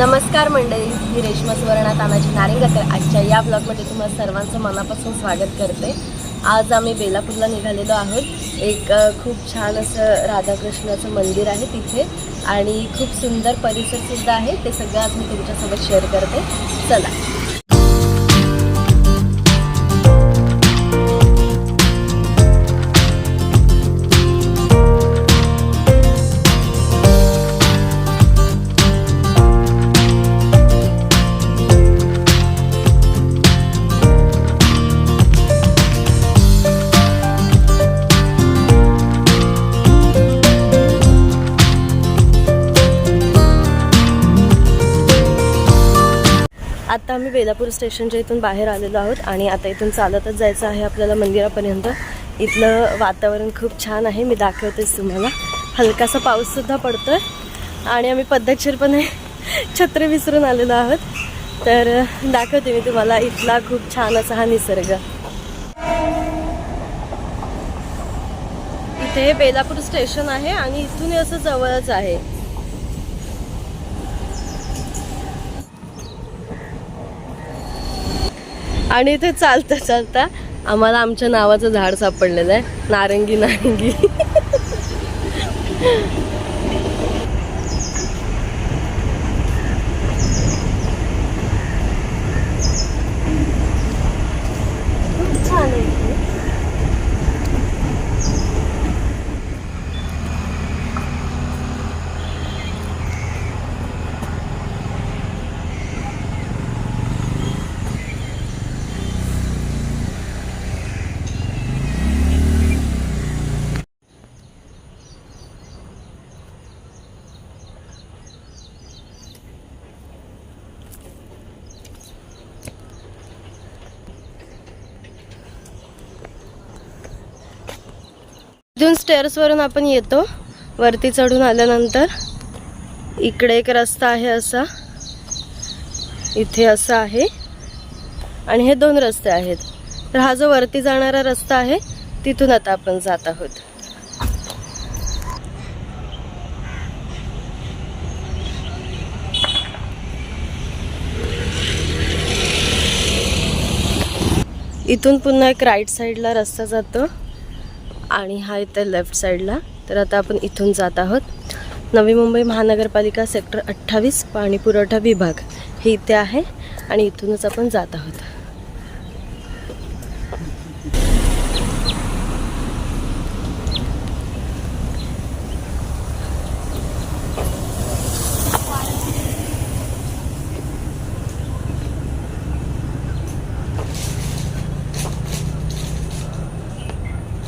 नमस्कार मंडळी मी रेश्मा सुवर्णा तानाजी नारिंगकर. आजच्या या ब्लॉगमध्ये तुम्हाला सर्वांचं मनापासून स्वागत करते. आज आम्ही बेलापूरला निघालेलो आहोत. एक खूप छान असं राधाकृष्णाचं मंदिर आहे तिथे आणि खूप सुंदर परिसरसुद्धा आहे. ते सगळं आज मी तुमच्यासोबत शेअर करते. चला. आता आम्ही बेलापूर स्टेशनच्या इथून बाहेर आलेलो आहोत आणि आता इथून चालतच जायचं आहे आपल्याला मंदिरापर्यंत. इथलं वातावरण खूप छान आहे. मी दाखवतेच तुम्हाला. हलकासा पाऊससुद्धा पडतो आहे आणि आम्ही पद्धतशीरपणे छत्री विसरून आलेलो आहोत. तर दाखवते मी तुम्हाला. इथला खूप छान असा हा निसर्ग. इथे बेलापूर स्टेशन आहे आणि इथून असं जवळच आहे. आणि इथे चालता चालता आम्हाला आमच्या नावाचं झाड सापडलेलं आहे. नारंगी नारंगी. इथून स्टेअर्सवरून आपण येतो. वरती चढून आल्यानंतर इकडे एक रस्ता आहे असा. इथे असा आहे. आणि हे दोन रस्ते आहेत. तर हा जो वरती जाणारा रस्ता आहे तिथून आता आपण जात आहोत. इथून पुन्हा एक राईट साईडला रस्ता जातो. आणि हा इथे लेफ्ट साईडला तर आता आपण इथून जात आहोत. नवी मुंबई महानगरपालिका सेक्टर अठ्ठावीस पाणी पुरवठा विभाग हे इथे आहे आणि इथूनच आपण जात आहोत.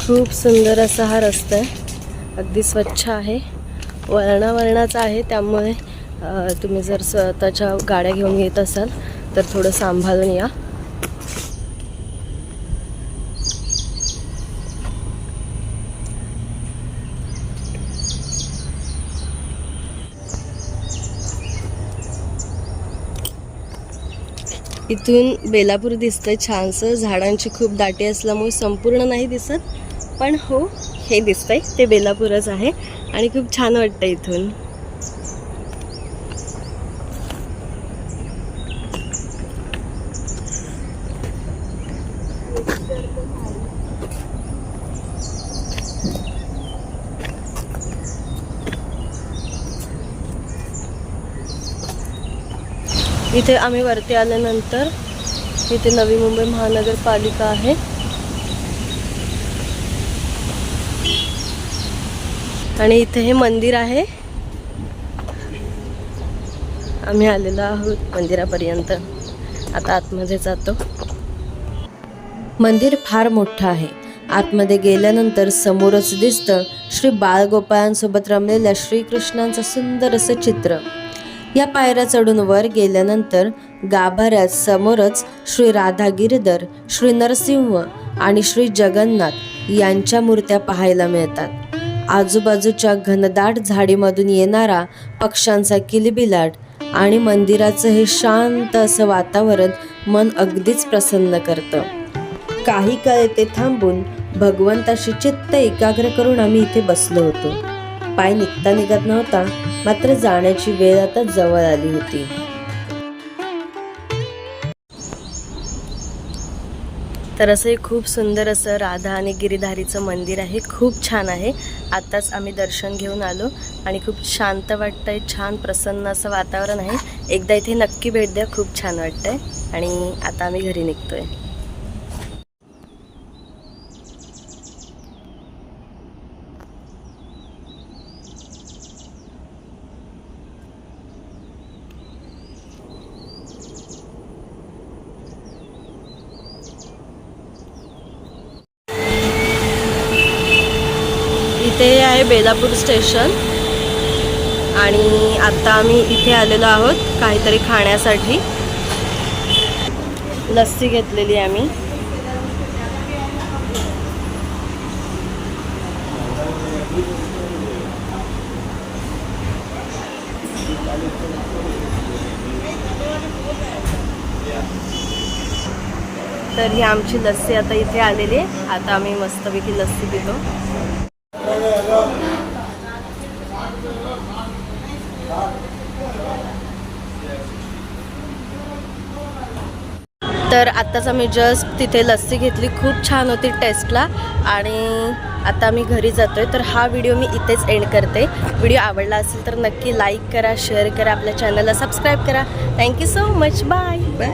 खूप सुंदर असा हा रस्ता आहे. अगदी स्वच्छ आहे. वळणावळणाचा आहे त्यामुळे तुम्ही जर स्वतःच्या गाड्या घेऊन येत असाल तर थोडं सांभाळून या. इथून बेलापूर दिसतंय छानसं. झाडांची खूप दाटी असल्यामुळे संपूर्ण नाही दिसत. पण हो हे दिसतंय. ते बेलापूरच आहे आणि खूप छान वाटतं इथून. इथे आम्ही वरती आल्यानंतर इथे नवी मुंबई महानगरपालिका आहे. आणि इथे हे मंदिर आहे. आम्ही आलेलो आहोत मंदिरापर्यंत. आता आतमध्ये जातो. मंदिर फार मोठं आहे. आतमध्ये गेल्यानंतर समोरच दिसतं श्री बाळगोपाळांसोबत रमलेल्या श्रीकृष्णांचं सुंदर असं चित्र. या पायऱ्या चढून वर गेल्यानंतर गाभाऱ्यात समोरच श्री राधा गिरधर श्री नरसिंह आणि श्री जगन्नाथ यांच्या मूर्त्या पाहायला मिळतात. आजूबाजूच्या घनदाट झाडीमधून येणारा पक्ष्यांचा किलबिलाट आणि मंदिराचं हे शांत असं वातावरण मन अगदीच प्रसन्न करतं. काही काळ येथे थांबून भगवंताशी चित्त एकाग्र करून आम्ही इथे बसलो होतो. पाय निघता निघत नव्हता मात्र जाण्याची वेळ आता जवळ आली होती. तर असं हे खूप सुंदर असं राधा आणि गिरीधारीचं मंदिर आहे. खूप छान आहे. आत्ताच आम्ही दर्शन घेऊन आलो आणि खूप शांत वाटतंय छान प्रसन्न असं वातावरण आहे. एकदा इथे नक्की भेट द्या खूप छान वाटतंय. आणि आता आम्ही घरी निघतोय. इथे आहे बेलापूर स्टेशन. आणि आता आम्ही इथे आलेलो आहोत काहीतरी खाण्यासाठी. लस्सी घेतलेली आम्ही. तर ही आमची लस्सी आता इथे आलेली आहे. आता आम्ही मस्तपैकी लस्सी पितो. तर आत्ताच आम्ही जस्ट तिथे लस्सी घेतली. खूप छान होती टेस्टला आणि आता मी घरी जातो आहे तर हा व्हिडिओ मी इथेच एंड करते. व्हिडिओ आवडला असेल तर नक्की लाईक करा शेअर करा आपल्या चॅनलला सबस्क्राईब करा. Thank you so much bye bye